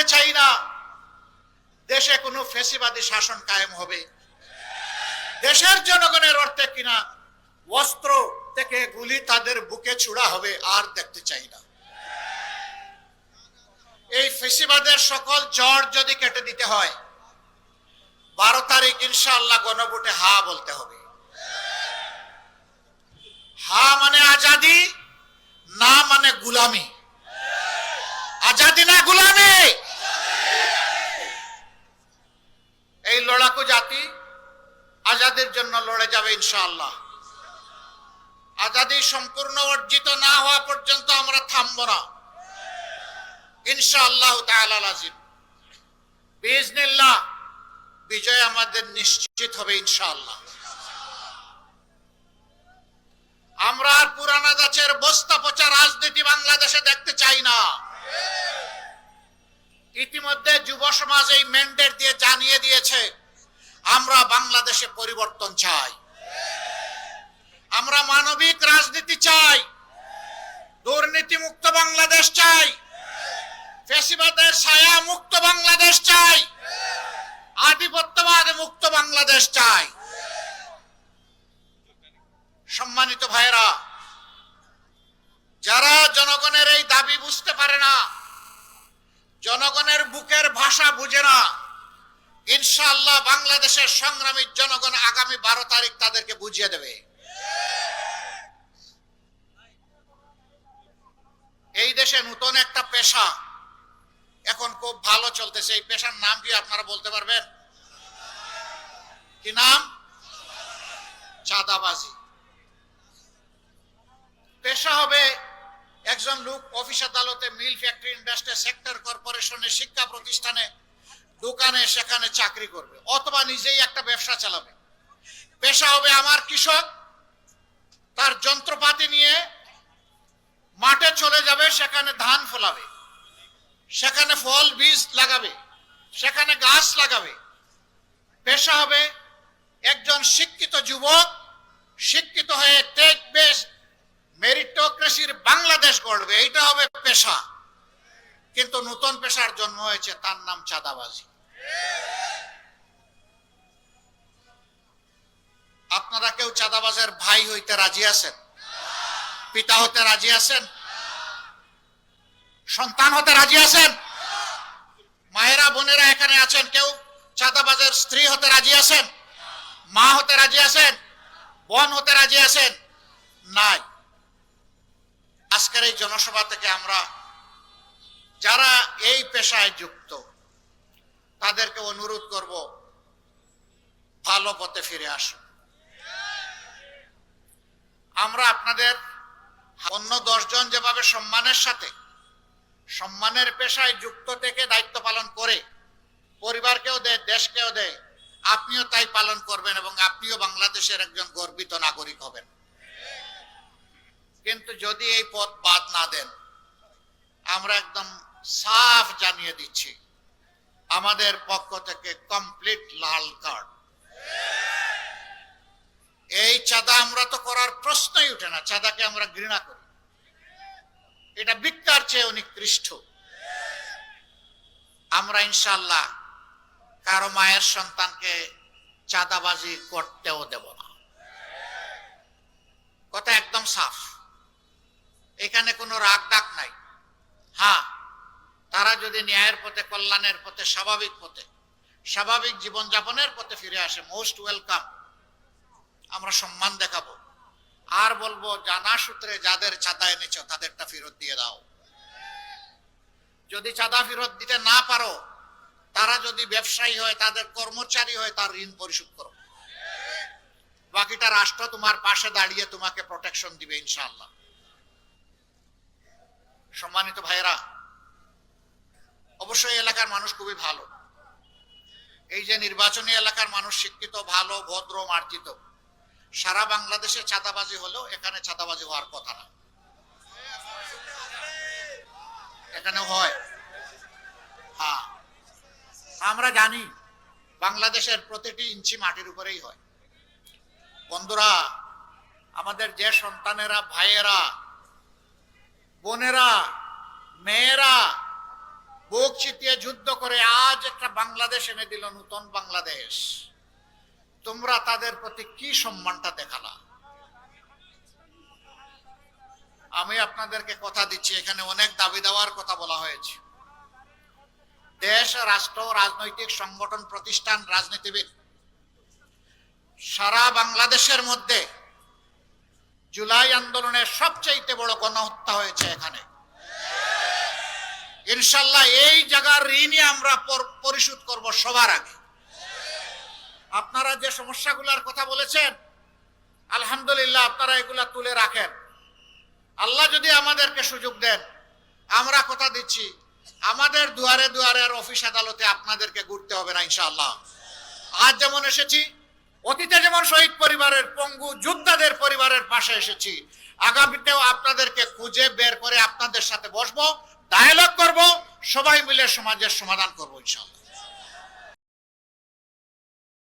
দেখতে চাই না। দেশে কোনো ফেসিবাদী শাসন কায়েম হবে। দেশের জনগণের অর্থে কিনা অস্ত্র থেকে গুলি তাদের বুকে ছুড়া হবে, আর দেখতে চাই না। এই ফেসিবাদের সকল জ্বর যদি কেটে দিতে হয়, বারো তারিখ ইনশাআল্লাহ গণভোটে হা বলতে হবে হা মানে আজাদি না মানে গুলামি আজাদি না গুলামি এই লড়াকু জাতি আজাদের জন্য লড়ে যাবে ইনশাআল্লাহ। আজাদি সম্পূর্ণ অর্জিত না হওয়া পর্যন্ত আমরা থামব না। ইনশাআল্লাহ তাআলা লাজিম বিজনিল্লাহ বিজয় আমাদের নিশ্চিত হবে ইনশাআল্লাহ। আমরা আর পুরানা গাছের বস্তা পচা রাজনীতি বাংলাদেশে দেখতে চাই না। ইতিমধ্যে যুব সমাজ এই ম্যান্ডেট দিয়ে জানিয়ে দিয়েছে। আমরা বাংলাদেশে পরিবর্তন চাই। আমরা মানবিক রাজনীতি চাই। দুর্নীতি মুক্ত বাংলাদেশ চাই। ফেসিবাদের ছায়া মুক্ত বাংলাদেশ চাই। আধিপত্যবাদ মুক্ত বাংলাদেশ চাই। সম্মানিত ভাইরা যারা জনগণের এই দাবি বুঝতে পারে না, জনগণের বুকের ভাষা বুঝে না ইনশাআল্লাহ বাংলাদেশের সংগ্রামী জনগণ আগামী বারো তারিখ তাদেরকে বুঝিয়ে দেবে। এই দেশে নতুন একটা পেশা এখন খুব ভালো চলতেছে। এই পেশার নাম কি আপনারা বলতে পারবেন? কি নাম? চাঁদাবাজি। পেশা হবে একজন লোক অফিস আদালতে মিল ফ্যাক্টরি ইন্ডাস্ট্রি সেক্টর কর্পোরেশনে শিক্ষা প্রতিষ্ঠানে দোকানে সেখানে চাকরি করবে, অথবা নিজেই একটা ব্যবসা চালাবে। পেশা হবে আমার কৃষক, তার যন্ত্রপাতি নিয়ে মাঠে চলে যাবে, সেখানে ধান ফলাবে, সেখানে ফল, বীজ লাগাবে, সেখানে গাছ লাগাবে। পেশা হবে একজন শিক্ষিত যুবক, শিক্ষিত হয়ে টেক বেস মেরিটোক্রেসির বাংলাদেশ গড়বে, এইটা হবে পেশা। কিন্তু নতুন পেশার জন্ম হয়েছে তার নাম চাঁদাবাজি। আপনারা কেউ চাঁদাবাজের ভাই হইতে রাজি আছেন? পিতা হতে রাজি আছেন? সন্তান হতে রাজি আছেন? মায়েরা, বোনেরা এখানে আছেন? কেউ চাঁদাবাজের স্ত্রী হতে রাজি আছেন? মা হতে রাজি আছেন? বোন হতে রাজি আছেন? নাই। আজকের এই জনসভা থেকে আমরা যারা এই পেশায় যুক্ত তাদেরকে অনুরোধ করব, ভালো পথে ফিরে আসুন আমরা আপনাদের অন্য দশজন যেভাবে সম্মানের সাথে, সম্মানের পেশায় যুক্ত থেকে দায়িত্ব পালন করে, পরিবারকেও দেয়, দেশকেও দেয়, আপনিও তাই পালন করবেন এবং আপনিও বাংলাদেশের একজন গর্বিত নাগরিক হবেন। কিন্তু যদি এই পথ বাদ না দেন, আমরা একদম সাফ জানিয়ে দিচ্ছি আমাদের পক্ষ থেকে কমপ্লিট লাল কার্ড এই চাঁদা আমরা তো করার প্রশ্নই উঠে না, চাঁদাকে আমরা ঘৃণা করি। এটা বিজ্ঞার চেয়ে নিকৃষ্ট আমরা ইনশাল্লাহ কারও মায়ের সন্তানকে চাঁদাবাজি করতেও দেব না। কথা একদম সাফ। এখানে কোনো রাগ ডাক নাই। হ্যাঁ তারা যদি ন্যায়ের পথে, কল্যাণের পথে, স্বাভাবিক পথে, স্বাভাবিক জীবনযাপনের পথে ফিরে আসে মোস্ট ওয়েলকাম আমরা সম্মান দেখাবো। আর বলব, জানা সূত্রে যাদের চাঁদা এনেছ, তাদেরটা ফেরত দিয়ে দাও। যদি চাঁদা ফেরত দিতে না পারো, তারা যদি ব্যবসায়ী হয়, তাদের কর্মচারী হয়, তার ঋণ পরিশোধ করো। বাকিটা রাষ্ট্র তোমার পাশে দাঁড়িয়ে তোমাকে প্রোটেকশন দিবে, ইনশাআল্লাহ। সম্মানিত ভাইরা অবশ্যই এলাকার মানুষ খুবই ভালো। এই যে নির্বাচনী এলাকার মানুষ শিক্ষিত, ভালো, ভদ্র, মার্জিত, সারা বাংলাদেশে চাঁদাবাজি হলেও এখানে চাঁদাবাজি হওয়ার কথা না। এখানে হয়। হ্যাঁ। আমরা জানি বাংলাদেশের প্রতিটি ইঞ্চি মাটির উপরেই হয়। বন্ধুরা, আমাদের যে সন্তানেরা, ভাইয়েরা, বোনেরা, মেয়েরা বুক চিতিয়ে যুদ্ধ করে আজ একটা বাংলাদেশ এনে দিল, নূতন বাংলাদেশ। তোমরা তাদের প্রতি কি সম্মানটা দেখালা? আমি আপনাদেরকে কথা দিচ্ছি, এখানে অনেক দাবি দেওয়ার কথা বলা হয়েছে। দেশ, রাষ্ট্র, রাজনৈতিক সংগঠন, প্রতিষ্ঠান, রাজনীতিবিদ, সারা বাংলাদেশের মধ্যে জুলাই আন্দোলনের সবচাইতে বড় গণহত্যা হয়েছে এখানে। ইনশাল্লাহ এই জায়গার ঋণই আমরা পরিশোধ করব সবার আগে। আপনারা যে সমস্যাগুলোর কথা বলেছেন, আলহামদুলিল্লাহ আপনারা এগুলা তুলে রাখেন। আল্লাহ যদি আমাদেরকে সুযোগ দেন, আমরা কথা দিচ্ছি, আমাদের দুয়ারে দুয়ারে আর অফিস আদালতে আপনাদেরকে ঘুরতে হবে না ইনশাআল্লাহ। আজ যেমন এসেছি, অতীতে যেমন শহীদ পরিবারের পঙ্গু যোদ্ধাদের পরিবারের পাশে এসেছি, আগামীতেও আপনাদেরকে খুঁজে বের করে আপনাদের সাথে বসবো। ডায়ালগ করব সবাই মিলে সমাজের সমাধান করব ইনশাআল্লাহ।